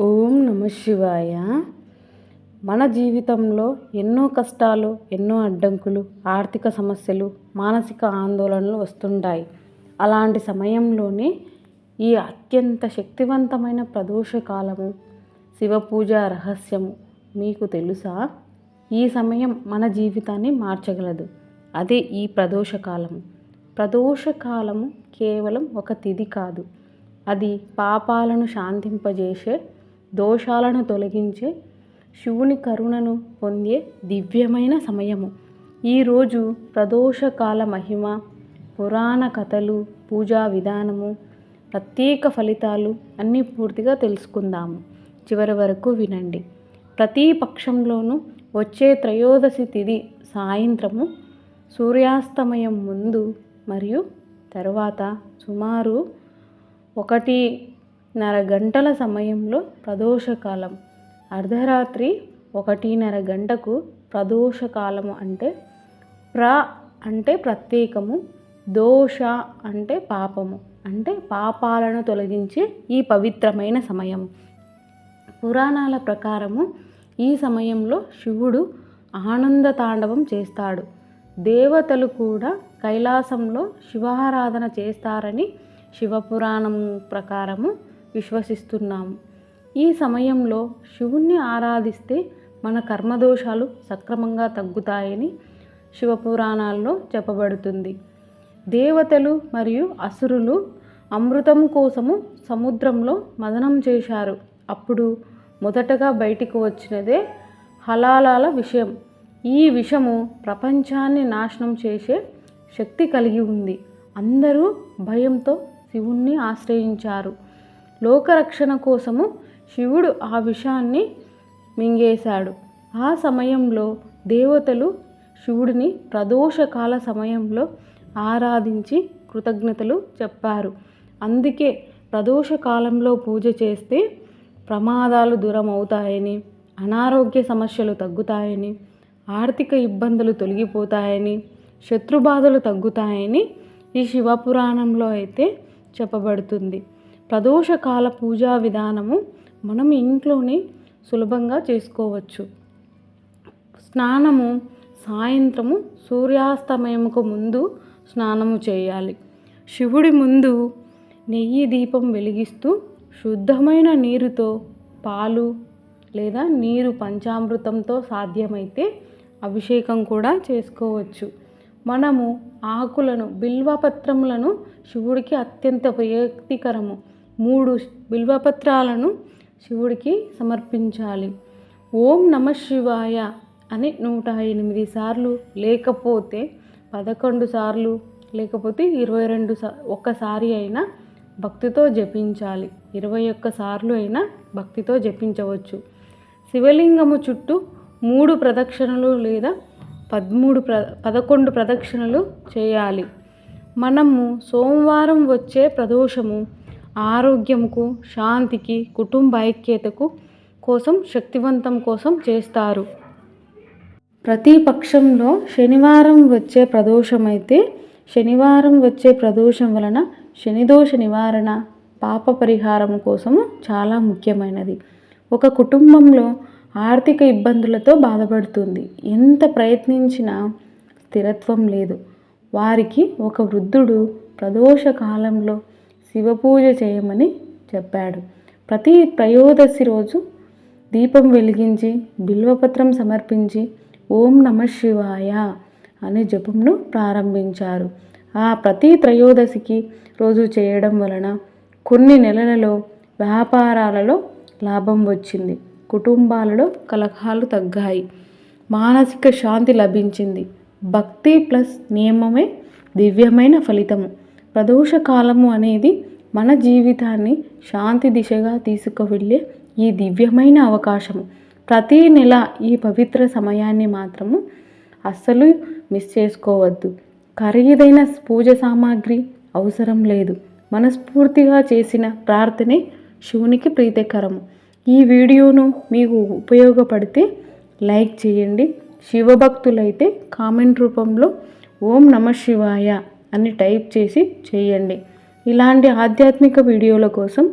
ఓం నమ శివాయ. మన జీవితంలో ఎన్నో కష్టాలు ఎన్నో అడ్డంకులు ఆర్థిక సమస్యలు మానసిక ఆందోళనలు వస్తుంటాయి. అలాంటి సమయంలోనే ఈ అత్యంత శక్తివంతమైన ప్రదోషకాలము శివపూజ శివ రహస్యము మీకు తెలుసా? ఈ సమయం మన జీవితాన్ని మార్చగలదు. అదే ఈ ప్రదోషకాలము ప్రదోషకాలము కేవలం ఒక తిథి కాదు. అది పాపాలను శాంతింపజేసే దోషాలను తొలగించే శివుని కరుణను పొందే దివ్యమైన సమయము. ఈరోజు ప్రదోషకాల మహిమ పురాణ కథలు పూజా విధానము ప్రత్యేక ఫలితాలు అన్నీ పూర్తిగా తెలుసుకుందాము. చివరి వరకు వినండి. ప్రతి పక్షంలోనూ వచ్చే త్రయోదశి తిథి సాయంత్రము సూర్యాస్తమయం ముందు మరియు తర్వాత సుమారు ఒకటి ఒకటిన్నర గంటల సమయంలో ప్రదోషకాలం. అర్ధరాత్రి ఒకటిన్నర గంటకు ప్రదోషకాలము అంటే ప్ర అంటే ప్రత్యేకము దోష అంటే పాపము అంటే పాపాలను తొలగించే ఈ పవిత్రమైన సమయం పురాణాల ప్రకారము ఈ సమయంలో శివుడు ఆనంద తాండవం చేస్తాడు. దేవతలు కూడా కైలాసంలో శివారాధన చేస్తారని శివపురాణం ప్రకారము విశ్వసిస్తున్నాము. ఈ సమయంలో శివుణ్ణి ఆరాధిస్తే మన కర్మదోషాలు సక్రమంగా తగ్గుతాయని శివపురాణాల్లో చెప్పబడుతుంది. దేవతలు మరియు అసురులు అమృతం కోసము సముద్రంలో మదనం చేశారు. అప్పుడు మొదటగా బయటికి వచ్చినదే హలాలాల విషయం. ఈ విషము ప్రపంచాన్ని నాశనం చేసే శక్తి కలిగి ఉంది. అందరూ భయంతో శివుణ్ణి ఆశ్రయించారు. లోకరక్షణ కోసము శివుడు ఆ విషాన్ని మింగేశాడు. ఆ సమయంలో దేవతలు శివుడిని ప్రదోషకాల సమయంలో ఆరాధించి కృతజ్ఞతలు చెప్పారు. అందుకే ప్రదోషకాలంలో పూజ చేస్తే ప్రమాదాలు దూరం అవుతాయని అనారోగ్య సమస్యలు తగ్గుతాయని ఆర్థిక ఇబ్బందులు తొలగిపోతాయని శత్రుబాధలు తగ్గుతాయని ఈ శివపురాణంలో అయితే చెప్పబడుతుంది. ప్రదోషకాల పూజా విధానము మనం ఇంట్లోనే సులభంగా చేసుకోవచ్చు. స్నానము సాయంత్రము సూర్యాస్తమయముకు ముందు స్నానము చేయాలి. శివుడి ముందు నెయ్యి దీపం వెలిగిస్తూ శుద్ధమైన నీరుతో పాలు లేదా నీరు పంచామృతంతో సాధ్యమైతే అభిషేకం కూడా చేసుకోవచ్చు. మనము ఆకులను బిల్వపత్రములను శివుడికి అత్యంత ప్రియక్తికరము మూడు బిల్వపత్రాలను శివుడికి సమర్పించాలి. ఓం నమ శివాయ అని నూట ఎనిమిది సార్లు లేకపోతే పదకొండు సార్లు లేకపోతే ఇరవై రెండు సా ఒక్కసారి అయినా భక్తితో జపించాలి. ఇరవై ఒక్క సార్లు అయినా భక్తితో జపించవచ్చు. శివలింగము చుట్టూ మూడు ప్రదక్షిణలు లేదా పదమూడు ప్ర పదకొండు ప్రదక్షిణలు చేయాలి. మనము సోమవారం వచ్చే ప్రదోషము ఆరోగ్యంకు శాంతికి కుటుంబ ఐక్యతకు కోసం శక్తివంతం కోసం చేస్తారు. ప్రతి పక్షంలో శనివారం వచ్చే ప్రదోషమైతే శనివారం వచ్చే ప్రదోషం వలన శనిదోష నివారణ పాప పరిహారం కోసము చాలా ముఖ్యమైనది. ఒక కుటుంబంలో ఆర్థిక ఇబ్బందులతో బాధపడుతుంది. ఎంత ప్రయత్నించినా స్థిరత్వం లేదు. వారికి ఒక వృద్ధుడు ప్రదోష కాలంలో శివపూజ చేయమని చెప్పాడు. ప్రతి త్రయోదశి రోజు దీపం వెలిగించి బిల్వపత్రం సమర్పించి ఓం నమ శివాయ అనే జపంను ప్రారంభించారు. ఆ ప్రతి త్రయోదశికి రోజు చేయడం వలన కొన్ని నెలలలో వ్యాపారాలలో లాభం వచ్చింది. కుటుంబాలలో కలహాలు తగ్గాయి. మానసిక శాంతి లభించింది. భక్తి ప్లస్ నియమమే దివ్యమైన ఫలితము. ప్రదోష కాలము అనేది మన జీవితాన్ని శాంతి దిశగా తీసుకువెళ్ళే ఈ దివ్యమైన అవకాశము. ప్రతీ నెల ఈ పవిత్ర సమయాన్ని మాత్రము అస్సలు మిస్ చేసుకోవద్దు. ఖరీదైన పూజ సామాగ్రి అవసరం లేదు. మనస్ఫూర్తిగా చేసిన ప్రార్థనే శివునికి ప్రీతికరము. ఈ వీడియోను మీకు ఉపయోగపడితే లైక్ చేయండి. శివభక్తులైతే కామెంట్ రూపంలో ఓం నమ శివాయ. అని టైప్ చేసి చేయండి. ఇలాంటి ఆధ్యాత్మిక వీడియోల కోసం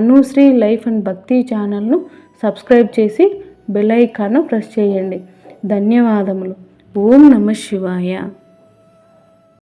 అనుశ్రీ లైఫ్ అండ్ భక్తి ఛానల్ను సబ్స్క్రైబ్ చేసి బెల్ ఐకాన్ను ప్రెస్ చేయండి. ధన్యవాదములు. ఓం నమ శివాయ.